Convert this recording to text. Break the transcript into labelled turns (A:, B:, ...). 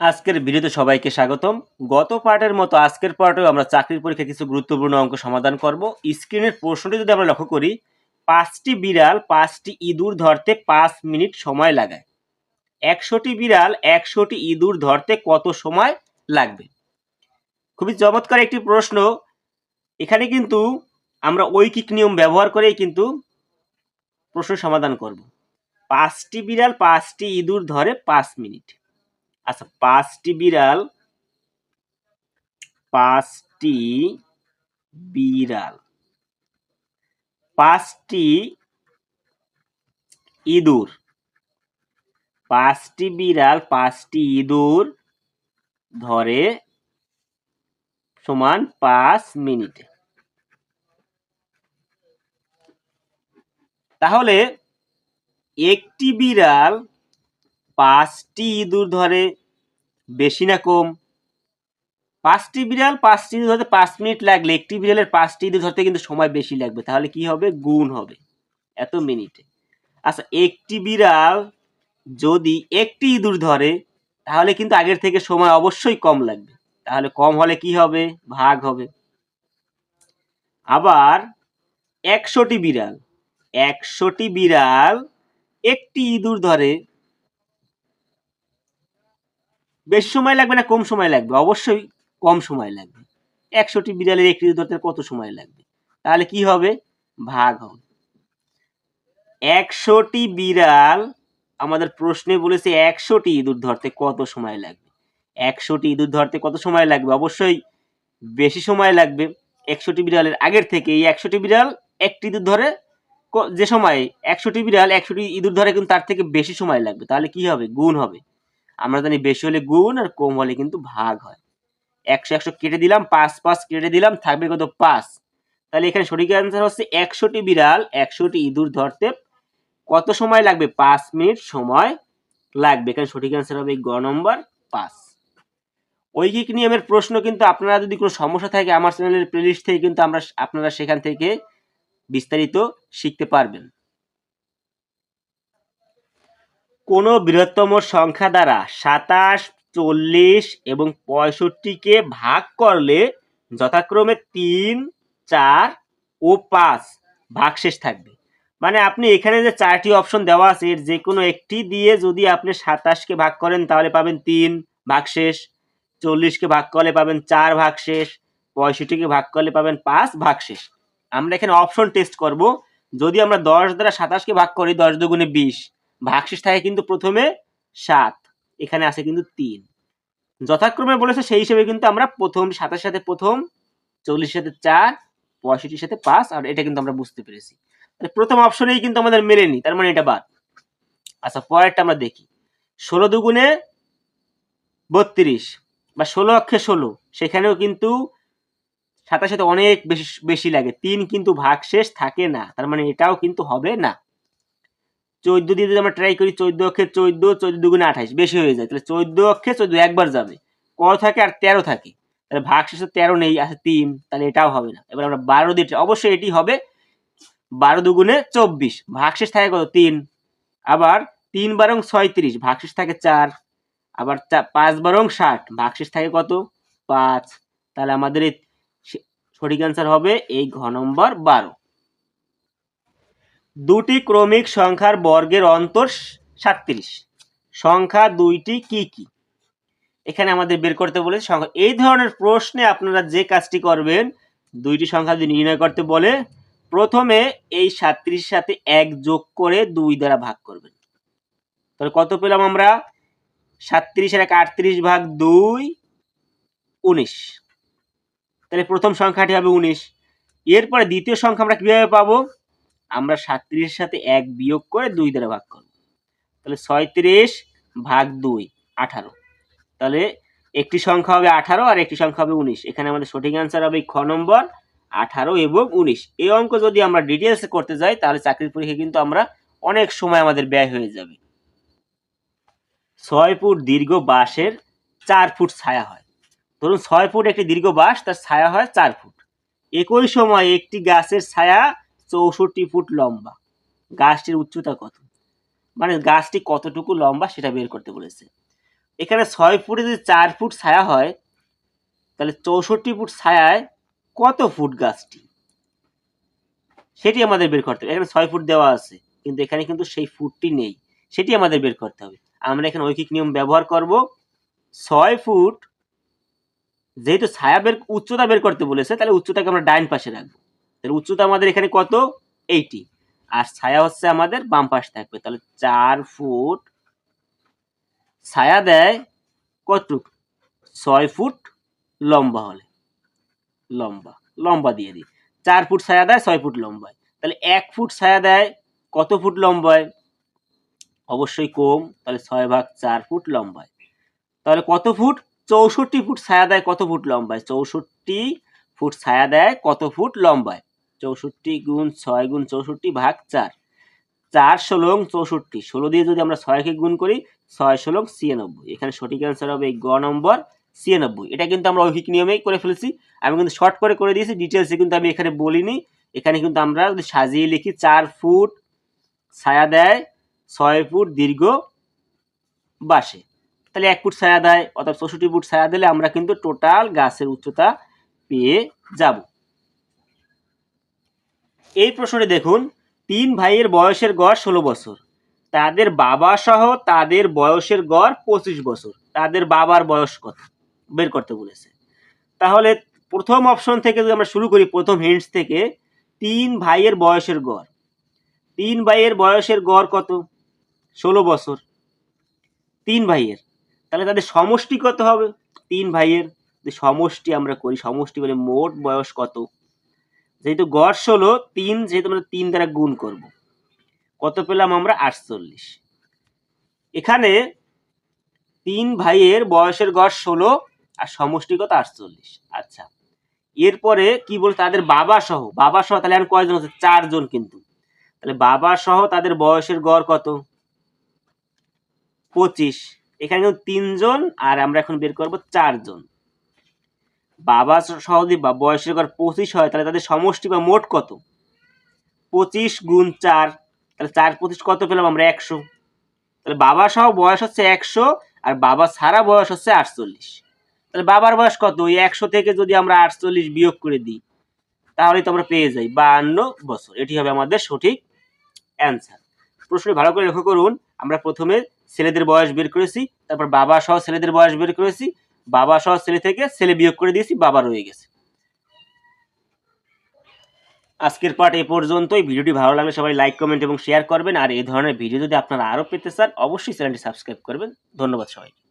A: আজকের ভিডিওতে সবাইকে স্বাগতম। গত পার্টের মতো আজকের পার্টেও আমরা চাকরির পরীক্ষায় কিছু গুরুত্বপূর্ণ অঙ্ক সমাধান করব। স্ক্রিনের প্রশ্নটি যদি আমরা লক্ষ্য করি, পাঁচটি বিড়াল পাঁচটি ইঁদুর ধরতে পাঁচ মিনিট সময় লাগায়। একশোটি বিড়াল একশোটি ইঁদুর ধরতে কত সময় লাগবে? খুবই চমৎকার একটি প্রশ্ন। এখানে কিন্তু আমরা ঐকিক নিয়ম ব্যবহার করেই কিন্তু প্রশ্ন সমাধান করব। পাঁচটি বিড়াল পাঁচটি ইঁদুর ধরে পাঁচ মিনিট। আচ্ছা পাঁচটি বিড়াল পাঁচটি বিড়াল। পাঁচটি ইঁদুর। পাঁচটি বিড়াল, পাঁচটি ইঁদুর ধরে সমান পাঁচ মিনিটে। তাহলে একটি বিড়াল পাঁচটি ইঁদুর ধরে, বেশি না কম। পাঁচটি বিড়াল, পাঁচটি ইঁদুর ধরতে পাঁচ মিনিট লাগলে, একটি বিড়ালের পাঁচটি ইঁদুর ধরতে কিন্তু সময় বেশি লাগবে। তাহলে কি হবে? গুণ হবে এত মিনিটে। আচ্ছা একটি বিড়াল যদি একটি ইঁদুর ধরে, তাহলে কিন্তু আগের থেকে সময় অবশ্যই কম লাগবে। তাহলে কম হলে কি হবে? ভাগ হবে। আবার একশোটি বিড়াল একশোটি বিড়াল একটি ইঁদুর ধরে বেশি সময় লাগবে না, কম সময় লাগবে? অবশ্যই কম সময় লাগবে। একশোটি বিড়ালের একটি ধরতে কত সময় লাগবে? তাহলে কি হবে? ভাগ হবে। একশোটি বিড়াল আমাদের প্রশ্নে বলেছে একশোটি ইঁদুর ধরতে কত সময় লাগবে? একশোটি ইঁদুর ধরতে কত সময় লাগবে? অবশ্যই বেশি সময় লাগবে। একশোটি বিড়ালের আগের থেকে এই একশোটি বিড়াল একটি ইঁদুর ধরে যে সময় একশোটি বিড়াল একশোটি ইঁদুর ধরে কিন্তু তার থেকে বেশি সময় লাগবে। তাহলে কি হবে? গুণ হবে। আমরা জানি বেশি হলে গুণ আর কম হলে কিন্তু ভাগ হয়। একশো একশো কেটে দিলাম, পাঁচ পাঁচ কেটে দিলাম, থাকবে কত? পাঁচ। তাহলে এখানে সঠিক অ্যান্সার হচ্ছে একশোটি বিড়াল, একশোটি ইঁদুর ধরতে কত সময় লাগবে? পাঁচ মিনিট সময় লাগবে। এখানে সঠিক অ্যান্সার হবে গ নম্বর, পাঁচ। ঐকিক নিয়মের প্রশ্ন কিন্তু আপনারা যদি কোনো সমস্যা থাকে আমার চ্যানেলের প্লেলিস্ট থেকে কিন্তু আমরা আপনারা সেখান থেকে বিস্তারিত শিখতে পারবেন। কোনো বৃহত্তম সংখ্যা দ্বারা সাতাশ, চল্লিশ এবং পঁয়ষট্টিকে ভাগ করলে যথাক্রমে তিন, চার ও পাঁচ ভাগশেষ থাকবে। মানে আপনি এখানে যে চারটি অপশন দেওয়া আছে, এর যে কোনো একটি দিয়ে যদি আপনি সাতাশকে ভাগ করেন, তাহলে পাবেন তিন ভাগশেষ, চল্লিশকে ভাগ করলে পাবেন চার ভাগশেষ, পঁয়ষট্টিকে ভাগ করলে পাবেন পাঁচ ভাগশেষ। আমরা এখানে অপশন টেস্ট করব। যদি আমরা দশ দ্বারা সাতাশকে ভাগ করি, দশ দুগুণে বিশ ভাগশেষ থাকে কিন্তু প্রথমে সাত, এখানে আছে কিন্তু তিন। যথাক্রমে বলেছে সেই হিসেবে কিন্তু আমরা প্রথম সাতের সাথে প্রথম, চল্লিশের সাথে চার, পঁয়ষট্টির সাথে পাঁচ, আর এটা কিন্তু আমরা বুঝতে পেরেছি। প্রথম অপশনেই কিন্তু আমাদের মেলেনি, তার মানে এটা বাদ। আচ্ছা পরেরটা আমরা দেখি। ষোলো দুগুণে বত্রিশ বা ষোলো অক্ষে ষোলো, সেখানেও কিন্তু সাথে সাথে অনেক বেশি বেশি লাগে। তিন কিন্তু ভাগশেষ থাকে না, তার মানে এটাও কিন্তু হবে না। চোদ্দ দিয়ে যদি আমরা ট্রাই করি, চোদ্দ অক্ষে চোদ্দ চোদ্দ দুগুণে আঠাইশ, বেশি হয়ে যায়। তাহলে চোদ্দ অক্ষে চোদ্দ একবার যাবে। ক থাকে আর তেরো থাকে। তাহলে ভাগ শেষে তেরো নেই, আছে তিন, তাহলে এটাও হবে না। এবার আমরা বারো দিয়ে অবশ্যই এটি হবে বারো দুগুণে চব্বিশ। ভাগশেষ থাকে কত? তিন। আবার তিন বারং ছয়ত্রিশ, ভাগশেষ থাকে চার। আবার পাঁচ বারং ষাট, ভাগশেষ থাকে কত? পাঁচ। তাহলে আমাদের সঠিক অ্যান্সার হবে এই ঘ নম্বর বারো। দুটি ক্রমিক সংখ্যার বর্গের অন্তর সাতত্রিশ। সংখ্যা দুইটি কি কি? এখানে আমাদের বের করতে বলেছে সংখ্যা। এই ধরনের প্রশ্নে আপনারা যে কাজটি করবেন, দুইটি সংখ্যা যদি নির্ণয় করতে বলে, প্রথমে এই সাতত্রিশের সাথে এক যোগ করে দুই দ্বারা ভাগ করবেন। তাহলে কত পেলাম আমরা? সাতত্রিশের এক আটত্রিশ ভাগ দুই, উনিশ। তাহলে প্রথম সংখ্যাটি হবে উনিশ। এরপরে দ্বিতীয় সংখ্যা আমরা কীভাবে পাবো? আমরা সাতত্রিশের সাথে এক বিয়োগ করে দুই দ্বারা ভাগ করব। তাহলে ছয়ত্রিশ ভাগ দুই, আঠারো। তাহলে একটি সংখ্যা হবে আঠারো আর একটি সংখ্যা হবে উনিশ। এখানে আমাদের সঠিক অ্যান্সার হবে খ নম্বর, আঠারো এবং উনিশ। এই অঙ্ক যদি আমরা ডিটেলসে করতে যাই, তাহলে চাকরির পরীক্ষায় কিন্তু আমরা অনেক সময় আমাদের ব্যয় হয়ে যাবে। ছয় ফুট দীর্ঘ বাঁশের চার ফুট ছায়া হয়। ধরুন ছয় ফুট একটি দীর্ঘ বাঁশ, তার ছায়া হয় চার ফুট। একই সময় একটি গাছের ছায়া চৌষট্টি ফুট লম্বা। গাছটির উচ্চতা কত? মানে গাছটি কতটুকু লম্বা সেটা বের করতে বলেছে। এখানে ছয় ফুটে যদি চার ফুট ছায়া হয়, তাহলে চৌষট্টি ফুট ছায়ায় কত ফুট গাছটি? সেটি আমাদের বের করতে হবে। এখানে ছয় ফুট দেওয়া আছে, কিন্তু এখানে কিন্তু সেই ফুটটি নেই। সেটি আমাদের বের করতে হবে। আমরা এখানে ঐকিক নিয়ম ব্যবহার করব। ছয় ফুট যেহেতু ছায়া বের, উচ্চতা বের করতে বলেছে, তাহলে উচ্চতাকে আমরা ডাইন পাশে রাখব। তাহলে উচ্চতা আমাদের এখানে কত? এইটি আর ছায়া হচ্ছে আমাদের বাম পাশ থাকবে। তাহলে চার ফুট ছায়া দেয় কতটুক? ছয় ফুট লম্বা হলে। লম্বা লম্বা দিয়ে দিই। চার ফুট ছায়া দেয়, ছয় ফুট লম্বায় তাহলে এক ফুট ছায়া দেয়, কত ফুট লম্বায় অবশ্যই কম। তাহলে ছয় ভাগ চার ফুট লম্বায় তাহলে কত ফুট? চৌষট্টি ফুট ছায়া দেয়, কত ফুট লম্বায় চৌষট্টি ফুট ছায়া দেয়, কত ফুট লম্বায় চৌষট্টি গুণ ছয় গুণ চৌষট্টি ভাগ চার। চার ষোলং চৌষট্টি। ষোলো দিয়ে যদি আমরা ছয়কে গুণ করি, ছয় ষোলং ছিয়ানব্বই। এখানে সঠিক অ্যান্সার হবে গ নম্বর ছিয়ানব্বই। এটা কিন্তু আমরা ঐহিক নিয়মেই করে ফেলেছি। আমি কিন্তু শর্ট করে করে দিয়েছি ডিটেলসে কিন্তু আমি এখানে বলিনি। এখানে কিন্তু আমরা যদি সাজিয়ে লিখি, চার ফুট ছায়া দেয়, ছয় ফুট দীর্ঘ বাসে। তাহলে এক ফুট ছায়া দেয়, অর্থাৎ চৌষট্টি ফুট ছায়া দিলে আমরা কিন্তু টোটাল গাছের উচ্চতা পেয়ে যাব। এই প্রশ্নটি দেখুন, তিন ভাইয়ের বয়সের গড় ষোলো বছর। তাদের বাবা সহ তাদের বয়সের গড় পঁচিশ বছর। তাদের বাবার বয়স কত? বের করতে বলেছে। তাহলে প্রথম অপশন থেকে যদি আমরা শুরু করি, প্রথম হিন্টস থেকে, তিন ভাইয়ের বয়সের গড়। তিন ভাইয়ের বয়সের গড় কত? ষোলো বছর। তিন ভাইয়ের। তাহলে তাদের সমষ্টি কত হবে? তিন ভাইয়ের। সমষ্টি আমরা করি, সমষ্টি মানে মোট বয়স কত? যেহেতু গড় ষোলো, তিন যেহেতু আমরা তিন দ্বারা গুণ করব। কত পেলাম আমরা? আটচল্লিশ। এখানে তিন ভাইয়ের বয়সের গড় ষোলো আর সমষ্টিগত আটচল্লিশ। আচ্ছা এরপরে কি বল, তাদের বাবা সহ বাবা সহ তাহলে এখন কয়জন আছে? চারজন কিন্তু। তাহলে বাবা সহ তাদের বয়সের গড় কত? পঁচিশ। এখানে কিন্তু তিনজন আর আমরা এখন বের করব চারজন। বাবা সহ যদি বা- বয়সের গড় পঁচিশ হয়, তাহলে তাদের সমষ্টি বা মোট কত? পঁচিশ গুণ চার, তাহলে চার পঁচিশ কত পেলাম আমরা? একশো। তাহলে বাবা সহ বয়স হচ্ছে একশো, আর বাবা ছাড়া বয়স হচ্ছে আটচল্লিশ। তাহলে বাবার বয়স কত? ওই একশো থেকে যদি আমরা আটচল্লিশ বিয়োগ করে দিই তাহলে তো আমরা পেয়ে যাই বাহান্ন বছর। এটি হবে আমাদের সঠিক অ্যান্সার। প্রশ্নটি ভালো করে লক্ষ্য করুন। আমরা প্রথমে ছেলেদের বয়স বের করেছি, তারপর বাবা সহ ছেলেদের বয়স বের করেছি বাবা সহ ছেলে থেকে ছেলে বিয়োগ করে দিয়েছি, বাবা রয়ে গেছে। আজকের পাঠ এ পর্যন্তই। ভিডিওটি ভালো লাগলে সবাই লাইক কমেন্ট এবং শেয়ার করবেন। আর এই ধরনের ভিডিও যদি আপনারা আরও পেতে চান, অবশ্যই চ্যানেলটি সাবস্ক্রাইব করবেন। ধন্যবাদ সবাইকে।